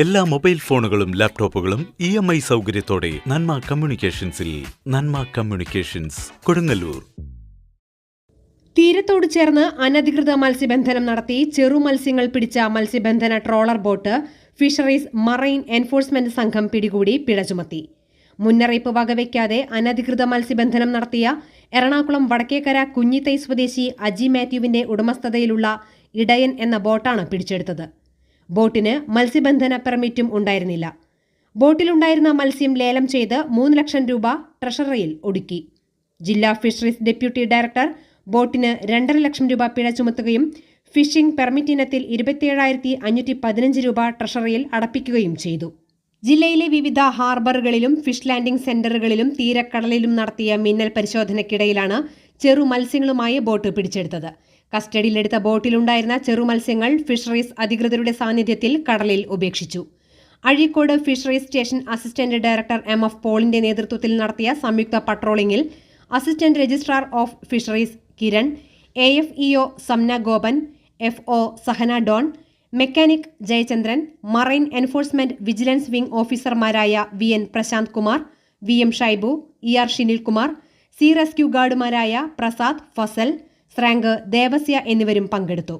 എല്ലാ മൊബൈൽ ഫോണുകളും ലാപ്ടോപ്പുകളും ഇ എം ഐ സൗകര്യത്തോടെ നന്മ കമ്മ്യൂണിക്കേഷൻസിൽ നന്മ കമ്മ്യൂണിക്കേഷൻസ് കൊടുങ്ങല്ലൂർ. തീരത്തോട് ചേർന്ന് അനധികൃത മത്സ്യബന്ധനം നടത്തി ചെറു മത്സ്യങ്ങൾ പിടിച്ച മത്സ്യബന്ധന trawler boat fisheries marine enforcement സംഘം പിടികൂടി പിഴ ചുമത്തി. മുന്നറിയിപ്പ് വകവയ്ക്കാതെ അനധികൃത മത്സ്യബന്ധനം നടത്തിയ എറണാകുളം വടക്കേക്കര കുഞ്ഞിത്തൈ സ്വദേശി അജി മാത്യുവിന്റെ ഉടമസ്ഥതയിലുള്ള ഇടയൻ എന്ന ബോട്ടാണ് പിടിച്ചെടുത്തത്. ബോട്ടിന് മത്സ്യബന്ധന പെർമിറ്റും ഉണ്ടായിരുന്നില്ല. ബോട്ടിലുണ്ടായിരുന്ന മത്സ്യം ലേലം ചെയ്ത് മൂന്ന് ലക്ഷം രൂപ ട്രഷറിയിൽ ഒടുക്കി. ജില്ലാ ഫിഷറീസ് ഡെപ്യൂട്ടി ഡയറക്ടർ ബോട്ടിന് രണ്ടര ലക്ഷം രൂപ പിഴ ചുമത്തുകയും ഫിഷിംഗ് പെർമിറ്റിനത്തിൽ ഇരുപത്തിയേഴായിരത്തി അഞ്ഞൂറ്റി പതിനഞ്ച് രൂപ ട്രഷറിയിൽ അടപ്പിക്കുകയും ചെയ്തു. ജില്ലയിലെ വിവിധ ഹാർബറുകളിലും ഫിഷ് ലാൻഡിംഗ് സെന്ററുകളിലും തീരക്കടലിലും നടത്തിയ മിന്നൽ പരിശോധനയ്ക്കിടയിലാണ് ചെറു മത്സ്യങ്ങളുമായി ബോട്ട് പിടിച്ചെടുത്തത്. കസ്റ്റഡിയിലെടുത്ത ബോട്ടിലുണ്ടായിരുന്ന ചെറു മത്സ്യങ്ങൾ ഫിഷറീസ് അധികൃതരുടെ സാന്നിധ്യത്തിൽ കടലിൽ ഉപേക്ഷിച്ചു. Azhikode fisheries station assistant director M F പോളിന്റെ നേതൃത്വത്തിൽ നടത്തിയ സംയുക്ത പട്രോളിംഗിൽ assistant registrar of fisheries Kiran A F EO Samna Gopan F O Sahana Don mechanic Jayachandran marine enforcement vigilance wing ഓഫീസർമാരായ V N Prashanth Kumar V M Shaibu E R Shinilkumar C rescue ഗാർഡുമാരായ Prasad Fasal സ്രാങ്ക് ദേവസ്യ എന്നിവരും പങ്കെടുത്തു